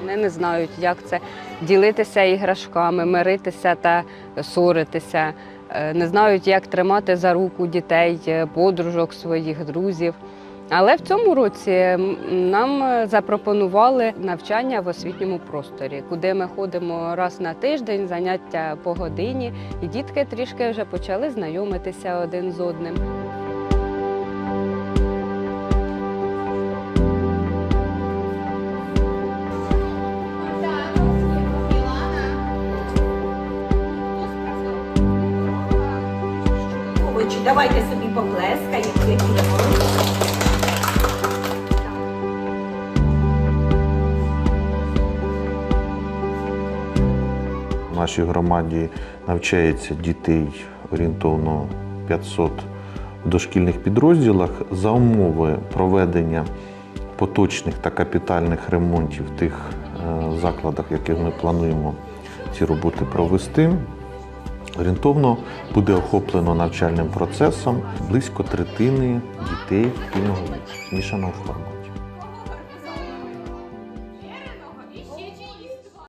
Вони не знають, як це ділитися іграшками, миритися та соритися. Е, Не знають, як тримати за руку дітей, е, подружок своїх друзів. Але в цьому році нам е, запропонували навчання в освітньому просторі, куди ми ходимо раз на тиждень, заняття по годині, і дітки трішки вже почали знайомитися один з одним. Давайте собі поплескаємо, В нашій громаді навчається дітей орієнтовно 500 в дошкільних підрозділах за умови проведення поточних та капітальних ремонтів в тих е, закладах, в яких ми плануємо ці роботи провести. Орієнтовно буде охоплено навчальним процесом близько третини дітей віку, змішаного форматі.